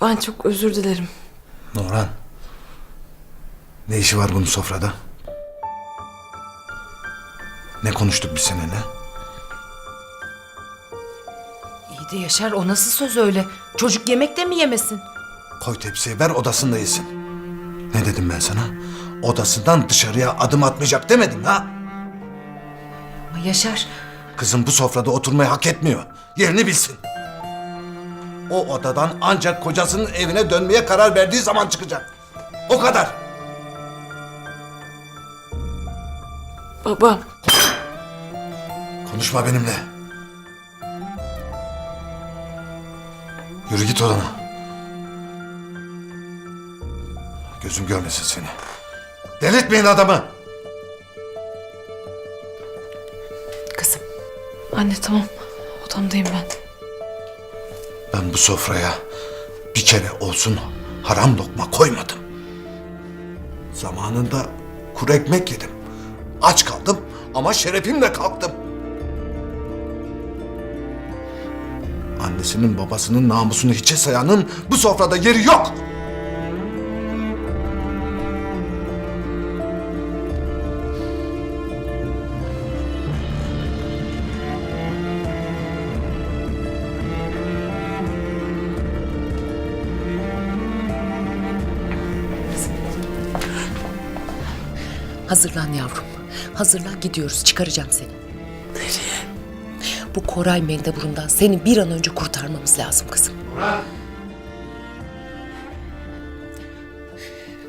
Ben çok özür dilerim. Nurhan. Ne işi var bunun sofrada? Ne konuştuk biz seninle? İyi de Yaşar o nasıl söz öyle? Çocuk yemek de mi yemesin? Koy tepsiyi ver odasında yesin. Ne dedim ben sana? Odasından dışarıya adım atmayacak demedim ha? Ama Yaşar Kızım bu sofrada oturmayı hak etmiyor. Yerini bilsin. O odadan ancak kocasının evine dönmeye karar verdiği zaman çıkacak. O kadar. Baba, Konuşma benimle. Yürü git odana. Gözüm görmesin seni. Delirtmeyin adamı. kızım anne tamam. Odamdayım ben. Ben bu sofraya bir kere olsun haram lokma koymadım. Zamanında kuru ekmek yedim. Aç kaldım ama şerefimle kalktım. Annesinin babasının namusunu hiçe sayanın bu sofrada yeri yok. Hazırlan yavrum. Hazırlan gidiyoruz çıkaracağım seni. Nereye? Bu Koray Mendebur'undan seni bir an önce kurtarmamız lazım kızım.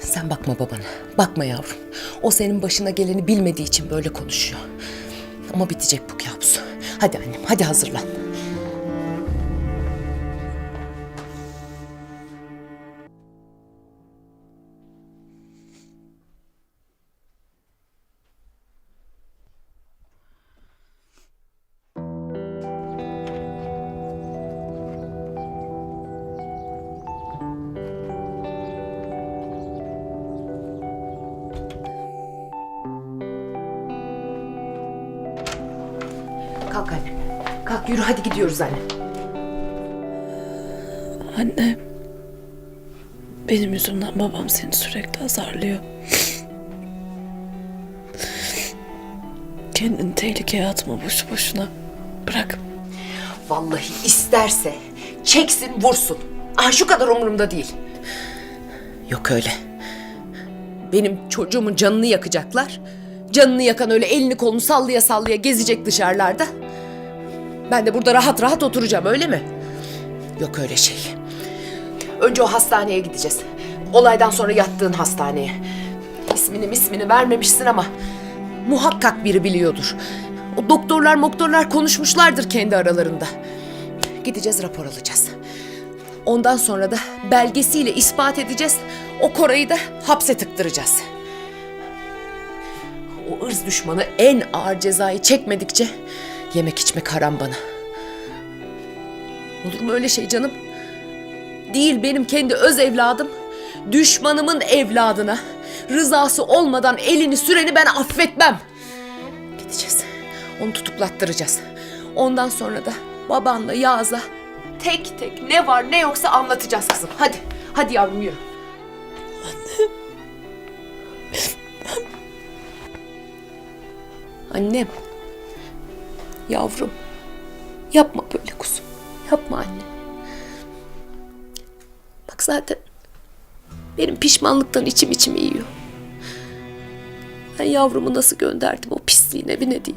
Sen bakma babana. Bakma yavrum. O senin başına geleni bilmediği için böyle konuşuyor. Ama bitecek bu kabus. Hadi annem hadi hazırlan. Yürü hadi gidiyoruz anne. Anne. Benim yüzümden babam seni sürekli azarlıyor. Kendini tehlikeye atma boşu boşuna. Bırak. Vallahi isterse çeksin vursun. Ah şu kadar umurumda değil. Yok öyle. Benim çocuğumun canını yakacaklar. Canını yakan öyle elini kolunu sallaya sallaya gezecek dışarılarda. Ben de burada rahat rahat oturacağım öyle mi? Yok öyle şey. Önce o hastaneye gideceğiz. Olaydan sonra yattığın hastaneye. İsmini ismini vermemişsin ama muhakkak biri biliyordur. O doktorlar moktorlar konuşmuşlardır kendi aralarında. Gideceğiz rapor alacağız. Ondan sonra da belgesiyle ispat edeceğiz. O Koray'ı da hapse tıktıracağız. O ırz düşmanı en ağır cezayı çekmedikçe yemek içmek haram bana. Olur mu öyle şey canım? Değil benim kendi öz evladım. Düşmanımın evladına rızası olmadan elini süreni ben affetmem. Gideceğiz. Onu tutuklattıracağız. Ondan sonra da babanla Yağız'a tek tek ne var ne yoksa anlatacağız kızım. Hadi. Hadi yavrum yürü. Annem. Yavrum. Yapma böyle kuzum. Yapma anne. Bak zaten benim pişmanlıktan içim içimi yiyor. Ben yavrumu nasıl gönderdim o pisliğin evine diye.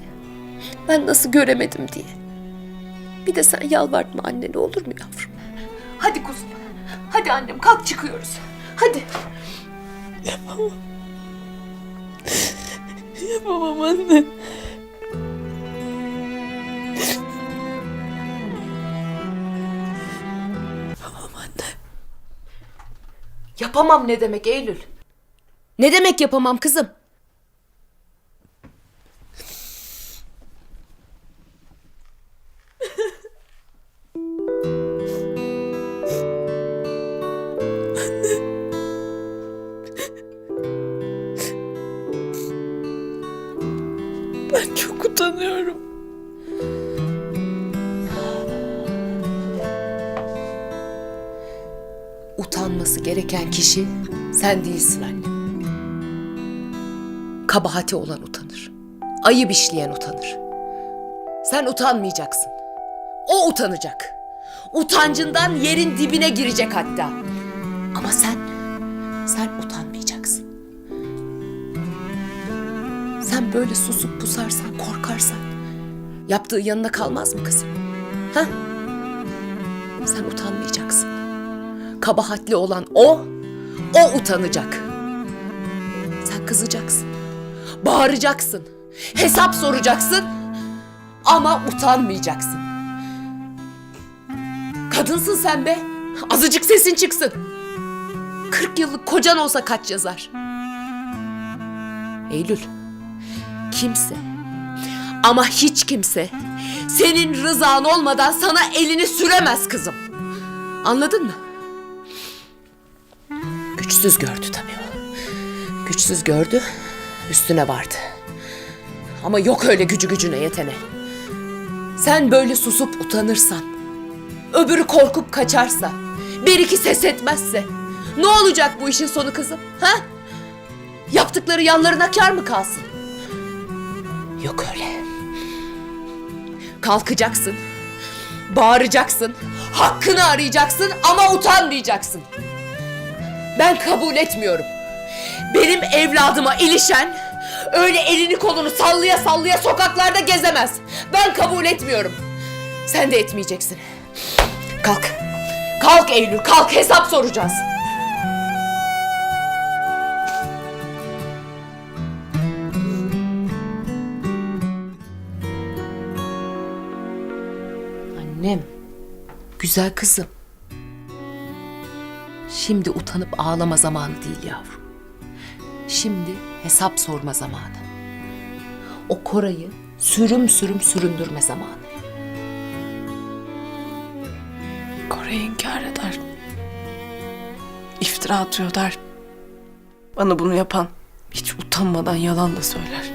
Ben nasıl göremedim diye. Bir de sen yalvartma annene olur mu yavrum? Hadi kuzum. Hadi annem kalk çıkıyoruz. Hadi. Yapamam anne. Yapamam ne demek Eylül? Ne demek yapamam kızım? Ben çok utanıyorum. Utanması gereken kişi sen değilsin anne. Kabahati olan utanır. Ayıp işleyen utanır. Sen utanmayacaksın. O utanacak. Utancından yerin dibine girecek hatta. Ama sen, sen utanmayacaksın. Sen böyle susup pusarsan, korkarsan yaptığı yanına kalmaz mı kızım? Ha? Sen utanmayacaksın. Kabahatli olan o, o utanacak. Sen kızacaksın. Bağıracaksın. Hesap soracaksın. Ama utanmayacaksın. Kadınsın sen be. Azıcık sesin çıksın. 40 yıllık kocan olsa kaç yazar? Eylül. Kimse ama hiç kimse senin rızan olmadan sana elini süremez kızım. Anladın mı? Güçsüz gördü tabii o. Güçsüz gördü, üstüne vardı. Ama yok öyle gücü gücüne yetene. Sen böyle susup utanırsan, öbürü korkup kaçarsa, bir iki ses etmezse, ne olacak bu işin sonu kızım? Ha? Yaptıkları yanlarına kar mı kalsın? Yok öyle. Kalkacaksın, bağıracaksın, hakkını arayacaksın ama utanmayacaksın. Ben kabul etmiyorum. Benim evladıma ilişen öyle elini kolunu sallaya sallaya sokaklarda gezemez. Ben kabul etmiyorum. Sen de etmeyeceksin. Kalk. Kalk Eylül, kalk hesap soracağız. Annem. Güzel kızım. Şimdi utanıp ağlama zamanı değil yavrum. Şimdi hesap sorma zamanı. O Koray'ı sürüm sürüm süründürme zamanı. Kore'yi inkar eder. İftira atıyor der. Bana bunu yapan hiç utanmadan yalan da söyler.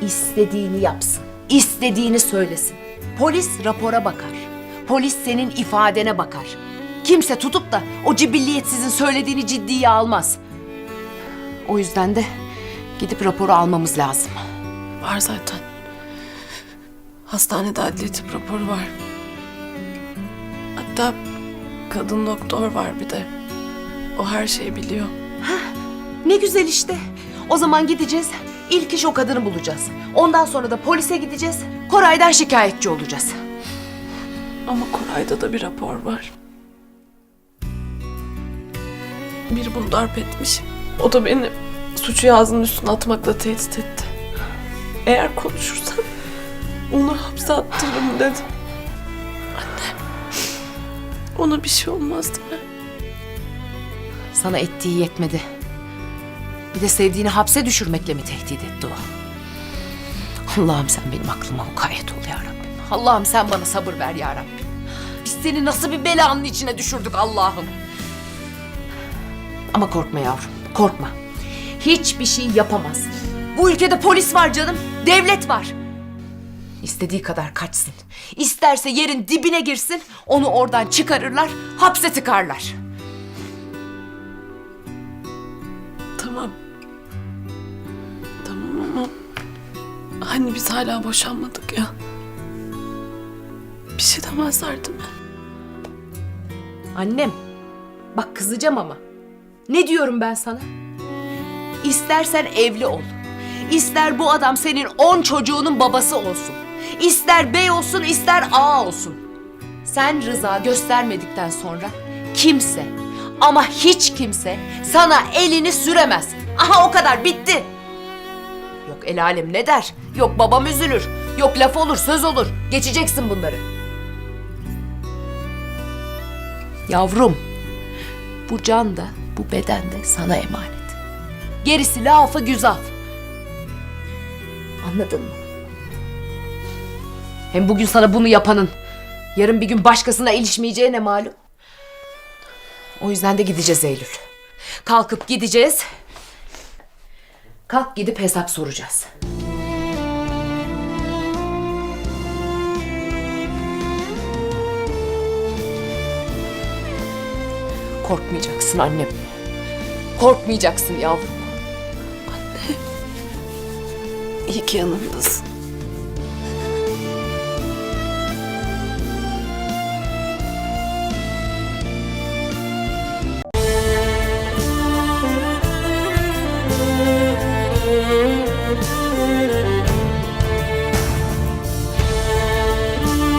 İstediğini yapsın. istediğini söylesin. Polis rapora bakar. Polis senin ifadene bakar. Kimse tutup da o cibilliyetsizin söylediğini ciddiye almaz. O yüzden de gidip raporu almamız lazım. Var zaten. Hastanede adli tıp raporu var. Hatta kadın doktor var bir de. O her şeyi biliyor. Ne güzel işte. O zaman gideceğiz. İlk iş o kadını bulacağız. Ondan sonra da polise gideceğiz. Koray'dan şikayetçi olacağız. Ama Koray'da da bir rapor var. Biri bunu darp etmiş. O da beni suçu yazının üstüne atmakla tehdit etti. Eğer konuşursam onu hapse attırırım dedi. Anne, ona bir şey olmaz değil mi? Sana ettiği yetmedi. Bir de sevdiğini hapse düşürmekle mi tehdit etti o? Allah'ım sen benim aklıma mukayyet ol ya Rabbim. Allah'ım sen bana sabır ver ya Rabbim. Biz seni nasıl bir belanın içine düşürdük Allah'ım. Ama korkma yavrum, korkma. Hiçbir şey yapamaz. Bu ülkede polis var canım, devlet var. İstediği kadar kaçsın. İsterse yerin dibine girsin, onu oradan çıkarırlar, hapse tıkarlar. Tamam. Tamam ama hani biz hala boşanmadık ya. Bir şey demezler değil mi? Annem, bak kızacağım ama. Ne diyorum ben sana? İstersen evli ol. İster bu adam senin on çocuğunun babası olsun. İster bey olsun, ister ağa olsun. Sen rıza göstermedikten sonra kimse ama hiç kimse sana elini süremez. Aha o kadar bitti. Yok el alem ne der? Yok babam üzülür. Yok laf olur, söz olur. Geçeceksin bunları. Yavrum, bu can da bu beden de sana emanet. Gerisi lafı güzaf. Anladın mı? Hem bugün sana bunu yapanın yarın bir gün başkasına ilişmeyeceğine malum. O yüzden de gideceğiz Eylül. Kalkıp gideceğiz. Kalk gidip hesap soracağız. Korkmayacaksın annem. Korkmayacaksın yavrum. İyi ki yanımdasın.